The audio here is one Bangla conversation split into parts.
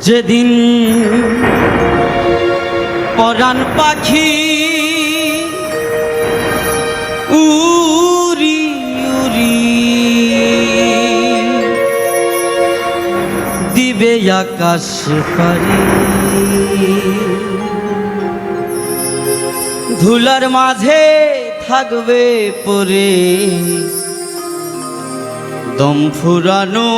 যেদিন পরাণ পাখি উরি উরি দিবে আকাশ পারি। ধুলার মাঝে থাকবে পরে দম ফুরানো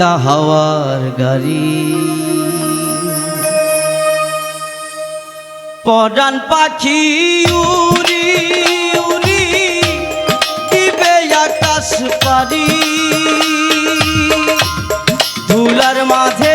একটা হাওয়ার গাড়ি। পডান পাখি উড়ি উড়ি দিবে আকাশ পারি ধুলার মাঝে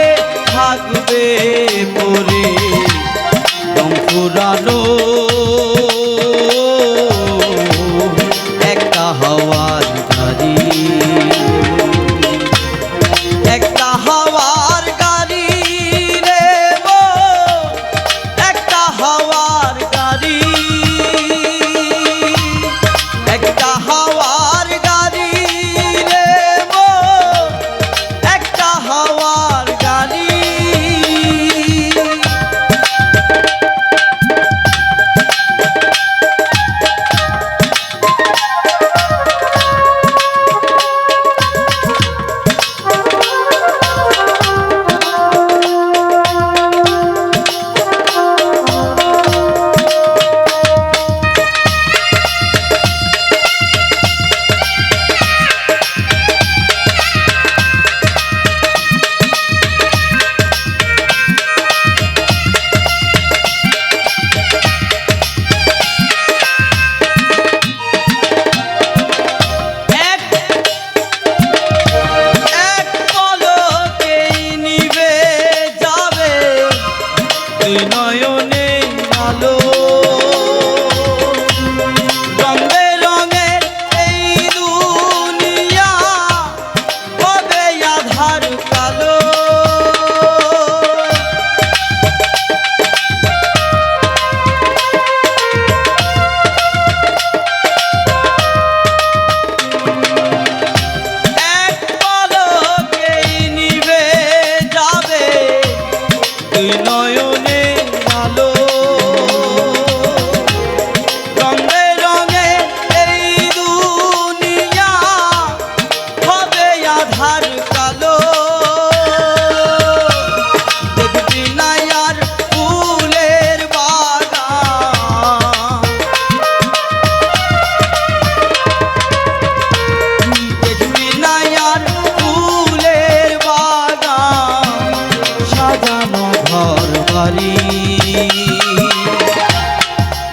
হারি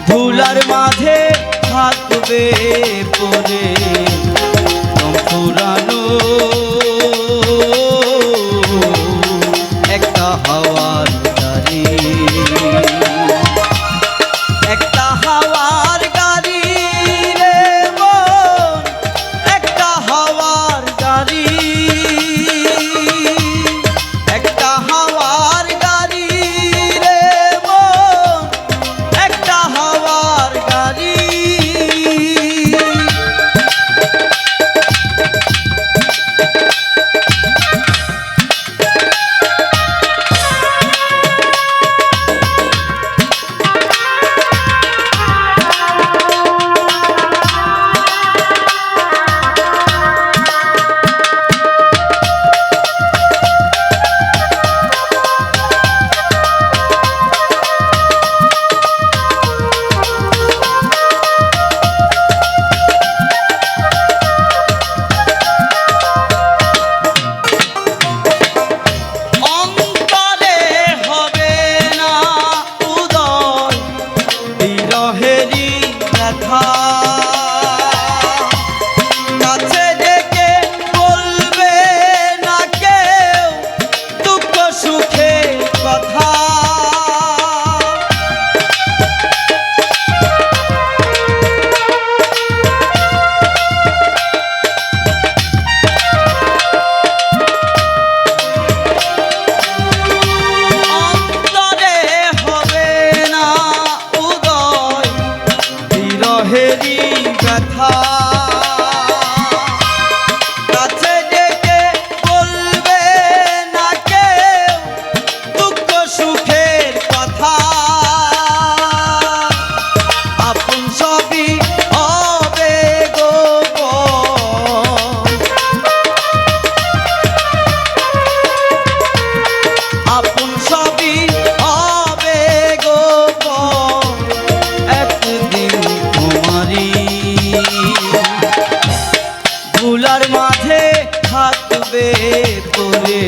ধুলার মাঝে থাকবে し。মাঝে থাকবে তোরে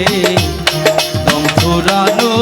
দম ফুরানো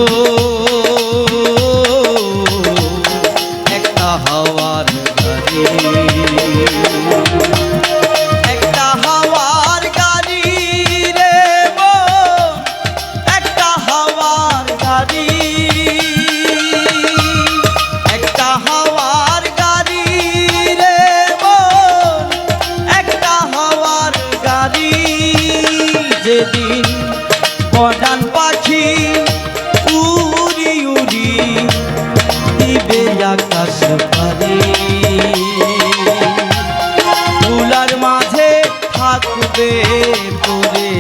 নাহি মাঝে থাকবে পরে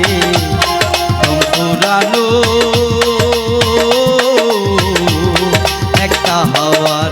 একটা হওয়ার